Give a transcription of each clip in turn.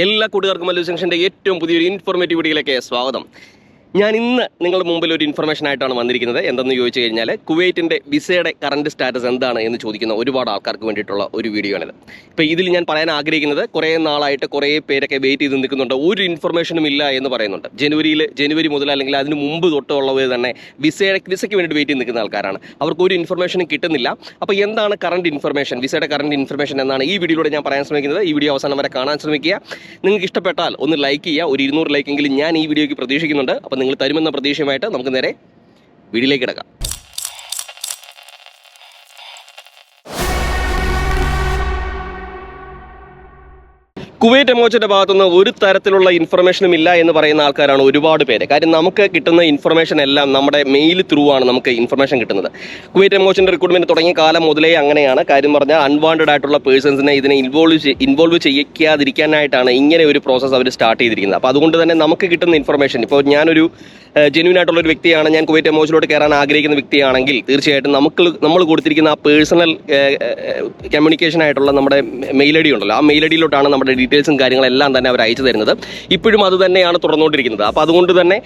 എല്ലാ കൂട്ടുകാർക്കും മല്ലു ജംഗ്ഷന്റെ ഏറ്റവും പുതിയൊരു ഇൻഫോർമേറ്റീവ് വീഡിയോയിലേക്ക് സ്വാഗതം. ഞാൻ ഇന്ന് നിങ്ങളുടെ മുമ്പിൽ ഒരു ഇൻഫർമേഷൻ ആയിട്ടാണ് വന്നിരിക്കുന്നത്. എന്തെന്ന് ചോദിച്ചു കഴിഞ്ഞാൽ കുവൈറ്റിന്റെ വിസയുടെ കറണ്ട് സ്റ്റാറ്റസ് എന്താണ് എന്ന് ചോദിക്കുന്ന ഒരുപാട് ആൾക്കാർക്ക് വേണ്ടിയിട്ടുള്ള ഒരു വീഡിയോ ആണിത്. ഇപ്പോൾ ഇതിൽ ഞാൻ പറയാൻ ആഗ്രഹിക്കുന്നത് കുറേ നാളായിട്ട് കുറേ പേരൊക്കെ വെയിറ്റ് ചെയ്ത് നിൽക്കുന്നുണ്ട്. ഒരു ഇൻഫർമേഷനും ഇല്ല എന്ന് പറയുന്നുണ്ട്. ജനുവരിയിൽ ജനുവരി മുതൽ അല്ലെങ്കിൽ അതിന് മുമ്പ് തൊട്ടുള്ളവർ തന്നെ വിസയുടെ വിസയ്ക്ക് വേണ്ടി വെയിറ്റ് ചെയ്ത് നിൽക്കുന്ന ആൾക്കാരാണ്. അവർക്ക് ഒരു ഇൻഫർമേഷനും കിട്ടുന്നില്ല. അപ്പോൾ എന്താണ് കറണ്ട് ഇൻഫർമേഷൻ വിസയുടെ കറണ്ട് ഇൻഫർമേഷൻ എന്നാണ് ഈ വീഡിയോയിലൂടെ ഞാൻ പറയാൻ ശ്രമിക്കുന്നത്. ഈ വീഡിയോ അവസാനം വരെ കാണാൻ ശ്രമിക്കുക. നിങ്ങൾക്ക് ഇഷ്ടപ്പെട്ടാൽ ഒന്ന് ലൈക്ക് ചെയ്യുക. ഒരു ഇരുന്നൂറ് ലൈക്കെങ്കിലും ഞാൻ ഈ വീഡിയോയ്ക്ക് പ്രതീക്ഷിക്കുന്നുണ്ട്. അപ്പോൾ നിങ്ങൾ തരുമെന്ന പ്രതീക്ഷയുമായിട്ട് നമുക്ക് നേരെ വീഡിയോയിലേക്ക് കിടക്കാം. കുവൈറ്റ് എമോച്ചന്റെ ഭാഗത്തുനിന്ന് ഒരു തരത്തിലുള്ള ഇൻഫർമേഷനും ഇല്ല എന്ന് പറയുന്ന ആൾക്കാരാണ് ഒരുപാട് പേര്. കാര്യം നമുക്ക് കിട്ടുന്ന ഇൻഫർമേഷൻ എല്ലാം നമ്മുടെ മെയിൽ ത്രൂ ആണ് നമുക്ക് ഇൻഫർമേഷൻ കിട്ടുന്നത്. കുവൈറ്റ് എമോച്ചന്റെ റിക്രൂട്ട്മെന്റ് തുടങ്ങിയ കാലം മുതലേ അങ്ങനെയാണ്. കാര്യം പറഞ്ഞാൽ അൺവാണ്ടഡ് ആയിട്ടുള്ള പേഴ്സൺസിനെ ഇതിനെ ഇൻവോൾവ് ഇൻവോൾവ് ചെയ്യിക്കാതിരിക്കാനായിട്ടാണ് ഇങ്ങനെ ഒരു പ്രോസസ്സ് അവർ സ്റ്റാർട്ട് ചെയ്തിരിക്കുന്നത്. അപ്പോൾ അതുകൊണ്ട് തന്നെ നമുക്ക് കിട്ടുന്ന ഇൻഫർമേഷൻ ഇപ്പോൾ ഞാനൊരു ജെന്യൂൻ ആയിട്ടുള്ള ഒരു വ്യക്തിയാണ്. ഞാൻ കുവൈറ്റ് എമോച്ചിലോട്ട് കയറാൻ ആഗ്രഹിക്കുന്ന വ്യക്തിയാണെങ്കിൽ തീർച്ചയായിട്ടും നമുക്ക് നമ്മൾ കൊടുത്തിരിക്കുന്ന ആ പേഴ്സണൽ കമ്മ്യൂണിക്കേഷൻ ആയിട്ടുള്ള നമ്മുടെ മെയിൽ ഐ ഡി ഉണ്ടല്ലോ. ആ മെയിൽ ഐ ഡിയിലോട്ടാണ് നമ്മുടെ ഡീറ്റെയിൽസും കാര്യങ്ങളെല്ലാം തന്നെ അവർ അയച്ചു തരുന്നത്. ഇപ്പോഴും അത് തന്നെയാണ് തുടർന്നുകൊണ്ടിരിക്കുന്നത്. അപ്പോൾ അതുകൊണ്ട് തന്നെ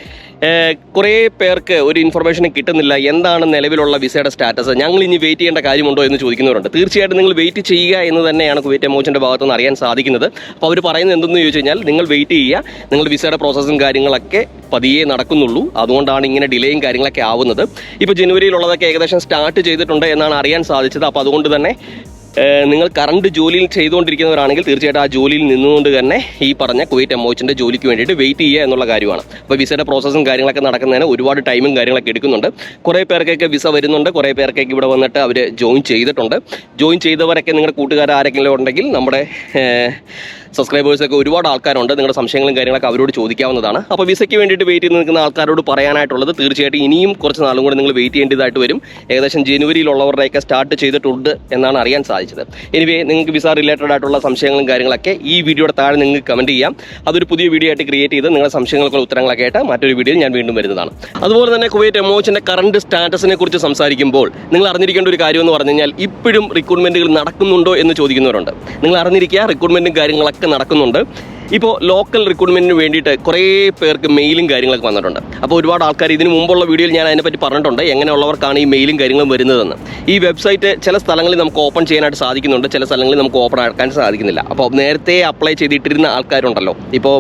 കുറേ പേർക്ക് ഒരു ഇൻഫർമേഷൻ കിട്ടുന്നില്ല. എന്താണ് നിലവിലുള്ള വിസയുടെ സ്റ്റാറ്റസ്? ഞങ്ങൾ ഇനി വെയിറ്റ് ചെയ്യേണ്ട കാര്യമുണ്ടോ എന്ന് ചോദിക്കുന്നവരുണ്ട്. തീർച്ചയായിട്ടും നിങ്ങൾ വെയിറ്റ് ചെയ്യുക എന്ന് തന്നെയാണ് കുവൈറ്റ് എമോച്ചിന്റെ ഭാഗത്തുനിന്ന് അറിയാൻ സാധിക്കുന്നത്. അപ്പോൾ അവർ പറയുന്നത് എന്തെന്ന് ചോദിച്ചു കഴിഞ്ഞാൽ നിങ്ങൾ വെയിറ്റ് ചെയ്യുക നിങ്ങൾ വിസയുടെ പ്രോസസ്സും കാര്യങ്ങളൊക്കെ പതിയെ നടക്കുന്നുള്ളൂ. അതുകൊണ്ടാണ് ഇങ്ങനെ ഡിലേയും കാര്യങ്ങളൊക്കെ ആവുന്നത്. ഇപ്പോൾ ജനുവരിയിലുള്ളതൊക്കെ ഏകദേശം സ്റ്റാർട്ട് ചെയ്തിട്ടുണ്ട് എന്നാണ് അറിയാൻ സാധിച്ചത്. അപ്പോൾ അതുകൊണ്ട് തന്നെ നിങ്ങൾ കറണ്ട് ജോലിയിൽ ചെയ്തുകൊണ്ടിരിക്കുന്നവരാണെങ്കിൽ തീർച്ചയായിട്ടും ആ ജോലിയിൽ നിന്നുകൊണ്ട് തന്നെ ഈ പറഞ്ഞ കുവൈറ്റ് എമോച്ചിന്റെ ജോലിക്ക് വേണ്ടിയിട്ട് വെയിറ്റ് ചെയ്യുക എന്നുള്ള കാര്യമാണ്. അപ്പോൾ വിസയുടെ പ്രോസസ്സും കാര്യങ്ങളൊക്കെ നടക്കുന്നതിന് ഒരുപാട് ടൈമും കാര്യങ്ങളൊക്കെ എടുക്കുന്നുണ്ട്. കുറേ പേർക്കൊക്കെ വിസ വരുന്നുണ്ട്. കുറേ പേർക്കൊക്കെ ഇവിടെ വന്നിട്ട് അവർ ജോയിൻ ചെയ്തിട്ടുണ്ട്. ജോയിൻ ചെയ്തവരൊക്കെ നിങ്ങളുടെ കൂട്ടുകാർ ആരെങ്കിലും ഉണ്ടെങ്കിൽ നമ്മുടെ സബ്സ്ക്രൈബേഴ്സൊക്കെ ഒരുപാട് ആൾക്കാരുണ്ട്. നിങ്ങളുടെ സംശയങ്ങളും കാര്യങ്ങളൊക്കെ അവരോട് ചോദിക്കാവുന്നതാണ്. അപ്പോൾ വിസയ്ക്ക് വേണ്ടിയിട്ട് വെയിറ്റ് ചെയ്ത് നിൽക്കുന്ന ആൾക്കാരോട് പറയാനായിട്ടുള്ളത് തീർച്ചയായിട്ടും ഇനിയും കുറച്ച് നാളും കൂടെ നിങ്ങൾ വെയിറ്റ് ചെയ്യേണ്ടതായിട്ട് വരും. ഏകദേശം ജനുവരിയിലുള്ളവരുടെയൊക്കെ സ്റ്റാർട്ട് ചെയ്തിട്ടുണ്ട് എന്നാണ് അറിയാൻ സാധിച്ചത്. എനിവേ നിങ്ങൾക്ക് വിസ റിലേറ്റഡ് ആയിട്ടുള്ള സംശയങ്ങളും കാര്യങ്ങളൊക്കെ ഈ വീഡിയോയുടെ താഴെ നിങ്ങൾക്ക് കമന്റ് ചെയ്യാം. അതൊരു പുതിയ വീഡിയോ ആയിട്ട് ക്രിയേറ്റ് ചെയ്ത് നിങ്ങളുടെ സംശയങ്ങൾക്കുള്ള ഉത്തരങ്ങളൊക്കെ ആയിട്ട് മറ്റൊരു വീഡിയോയിൽ ഞാൻ വീണ്ടും വരുന്നതാണ്. അതുപോലെ തന്നെ കുവൈറ്റ് എമോച്ചിന്റെ കറണ്ട് സ്റ്റാറ്റസിനെ കുറിച്ച് സംസാരിക്കുമ്പോൾ നിങ്ങൾ അറിഞ്ഞിരിക്കേണ്ട ഒരു കാര്യം എന്ന് പറഞ്ഞു കഴിഞ്ഞാൽ ഇപ്പോഴും റിക്രൂട്ട്മെന്റുകൾ നടക്കുന്നുണ്ടോ എന്ന് ചോദിക്കുന്നവരുണ്ട്. നിങ്ങൾ അറിഞ്ഞിരിക്കുക റിക്രൂട്ട്മെന്റും കാര്യങ്ങളൊക്കെ നടക്കുന്നുണ്ട്. ഇപ്പോൾ ലോക്കൽ റിക്രൂട്ട്മെന്റിന് വേണ്ടിയിട്ട് കുറേ പേർക്ക് മെയിലും കാര്യങ്ങളൊക്കെ വന്നിട്ടുണ്ട്. അപ്പോൾ ഒരുപാട് ആൾക്കാർ ഇതിന് മുമ്പുള്ള വീഡിയോയിൽ ഞാൻ അതിനെപ്പറ്റി പറഞ്ഞിട്ടുണ്ട്. എങ്ങനെയുള്ളവർക്കാണ് ഈ മെയിലും കാര്യങ്ങളും വരുന്നതെന്ന്. ഈ വെബ്സൈറ്റ് ചില സ്ഥലങ്ങളിൽ നമുക്ക് ഓപ്പൺ ചെയ്യാനായിട്ട് സാധിക്കുന്നുണ്ട്. ചില സ്ഥലങ്ങളിൽ നമുക്ക് ഓപ്പൺ ആക്കാൻ സാധിക്കുന്നില്ല. അപ്പോൾ നേരത്തെ അപ്ലൈ ചെയ്തിട്ടിരുന്ന ആൾക്കാരുണ്ടല്ലോ. ഇപ്പോൾ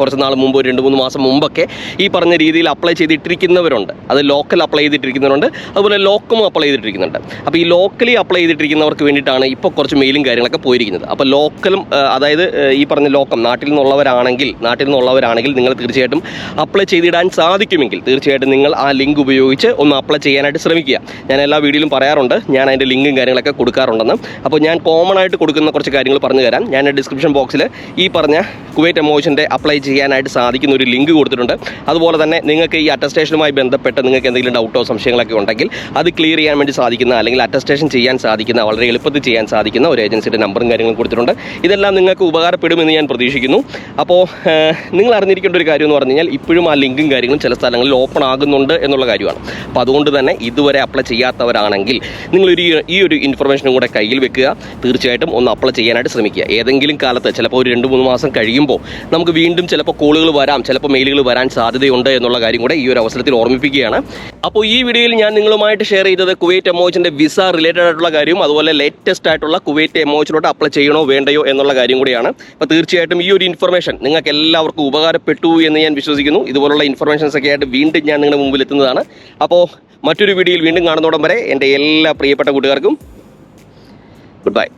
കുറച്ച് നാൾ മുമ്പ് രണ്ട് മൂന്ന് മാസം മുമ്പൊക്കെ ഈ പറഞ്ഞ രീതിയിൽ അപ്ലൈ ചെയ്തിട്ടിരിക്കുന്നവരുണ്ട്. അത് ലോക്കൽ അപ്ലൈ ചെയ്തിട്ടിരിക്കുന്നവരുണ്ട്. അതുപോലെ ലോക്കും അപ്ലൈ ചെയ്തിട്ടിരിക്കുന്നുണ്ട്. അപ്പോൾ ഈ ലോക്കലി അപ്ലൈ ചെയ്തിട്ടിരിക്കുന്നവർക്ക് വേണ്ടിയിട്ടാണ് ഇപ്പോൾ കുറച്ച് മെയിലും കാര്യങ്ങളൊക്കെ പോയിരിക്കുന്നത്. അപ്പോൾ ലോക്കലും അതായത് ഈ പറഞ്ഞ ലോക്കം നാട്ടിൽ നിന്നുള്ളവരാണെങ്കിൽ നാട്ടിൽ നിന്നുള്ളവരാണെങ്കിൽ നിങ്ങൾ തീർച്ചയായിട്ടും അപ്ലൈ ചെയ്തിടാൻ സാധിക്കുമെങ്കിൽ തീർച്ചയായിട്ടും നിങ്ങൾ ആ ലിങ്ക് ഉപയോഗിച്ച് ഒന്ന് അപ്ലൈ ചെയ്യാനായിട്ട് ശ്രമിക്കുക. ഞാൻ എല്ലാ വീഡിയോയിലും പറയാറുണ്ട് ഞാൻ അതിന്റെ ലിങ്കും കാര്യങ്ങളൊക്കെ കൊടുക്കാറുണ്ടെന്ന്. അപ്പോൾ ഞാൻ കോമൺ ആയിട്ട് കൊടുക്കുന്ന കുറച്ച് കാര്യങ്ങൾ പറഞ്ഞു തരാം. ഞാൻ ഡിസ്ക്രിപ്ഷൻ ബോക്സിൽ ഈ പറഞ്ഞ കുവൈറ്റ് എമോഷന്റെ അപ്ലൈ ചെയ്യാനായിട്ട് സാധിക്കുന്ന ഒരു ലിങ്ക് കൊടുത്തിട്ടുണ്ട്. അതുപോലെ തന്നെ നിങ്ങൾക്ക് ഈ അറ്റസ്റ്റേഷനുമായി ബന്ധപ്പെട്ട് നിങ്ങൾക്ക് എന്തെങ്കിലും ഡൗട്ടോ സംശയങ്ങളൊക്കെ ഉണ്ടെങ്കിൽ അത് ക്ലിയർ ചെയ്യാൻ വേണ്ടി സാധിക്കുന്ന അല്ലെങ്കിൽ അറ്റസ്റ്റേഷൻ ചെയ്യാൻ സാധിക്കുന്ന വളരെ എളുപ്പത്തിൽ ചെയ്യാൻ സാധിക്കുന്ന ഒരു ഏജൻസിയുടെ നമ്പറും കാര്യങ്ങളും കൊടുത്തിട്ടുണ്ട്. ഇതെല്ലാം നിങ്ങൾക്ക് ഉപകാരപ്പെടുമെന്ന് ഞാൻ പ്രതീക്ഷിക്കുന്നു. അപ്പോൾ നിങ്ങൾ അറിഞ്ഞിരിക്കേണ്ട ഒരു കാര്യം എന്ന് പറഞ്ഞു കഴിഞ്ഞാൽ ഇപ്പോഴും ആ ലിങ്കും കാര്യങ്ങളും ചില സ്ഥലങ്ങളിൽ ഓപ്പൺ ആകുന്നുണ്ട് എന്നുള്ള കാര്യമാണ്. അപ്പോൾ അതുകൊണ്ട് തന്നെ ഇതുവരെ അപ്ലൈ ചെയ്യാത്തവരാണെങ്കിൽ നിങ്ങളൊരു ഈ ഒരു ഇൻഫർമേഷനും കൂടെ കയ്യിൽ വെക്കുക. തീർച്ചയായിട്ടും ഒന്ന് അപ്ലൈ ചെയ്യാനായിട്ട് ശ്രമിക്കുക. ഏതെങ്കിലും കാലത്ത് ചിലപ്പോൾ ഒരു രണ്ട് മൂന്ന് മാസം കഴിയുമ്പോൾ നമുക്ക് വീണ്ടും ചിലപ്പോൾ കോളുകൾ വരാം ചിലപ്പോൾ മെയിലുകൾ വരാൻ സാധ്യതയുണ്ട് എന്നുള്ള കാര്യം കൂടെ ഈ ഒരു അവസരത്തിൽ ഓർമ്മിപ്പിക്കുകയാണ്. അപ്പോൾ ഈ വീഡിയോയിൽ ഞാൻ നിങ്ങളുമായിട്ട് ഷെയർ ചെയ്തത് കുവൈറ്റ് എമോച്ചിന്റെ വിസ റിലേറ്റഡ് ആയിട്ടുള്ള കാര്യവും അതുപോലെ ലേറ്റസ്റ്റ് ആയിട്ടുള്ള കുവൈറ്റ് എമോച്ചിലോട്ട് അപ്ലൈ ചെയ്യണോ വേണ്ടയോ എന്നുള്ള കാര്യം കൂടിയാണ്. അപ്പോൾ തീർച്ചയായിട്ടും ഈ ഒരു ഇൻഫർമേഷൻ നിങ്ങൾക്ക് എല്ലാവർക്കും ഉപകാരപ്പെട്ടു എന്ന് ഞാൻ വിശ്വസിക്കുന്നു. ഇതുപോലുള്ള ഇൻഫർമേഷൻസ് ഒക്കെ ആയിട്ട് വീണ്ടും ഞാൻ നിങ്ങളുടെ മുമ്പിൽ എത്തുന്നതാണ്. അപ്പോൾ മറ്റൊരു വീഡിയോയിൽ വീണ്ടും കാണുന്നോടം വരെ എന്റെ എല്ലാ പ്രിയപ്പെട്ട കൂട്ടുകാർക്കും ഗുഡ് ബൈ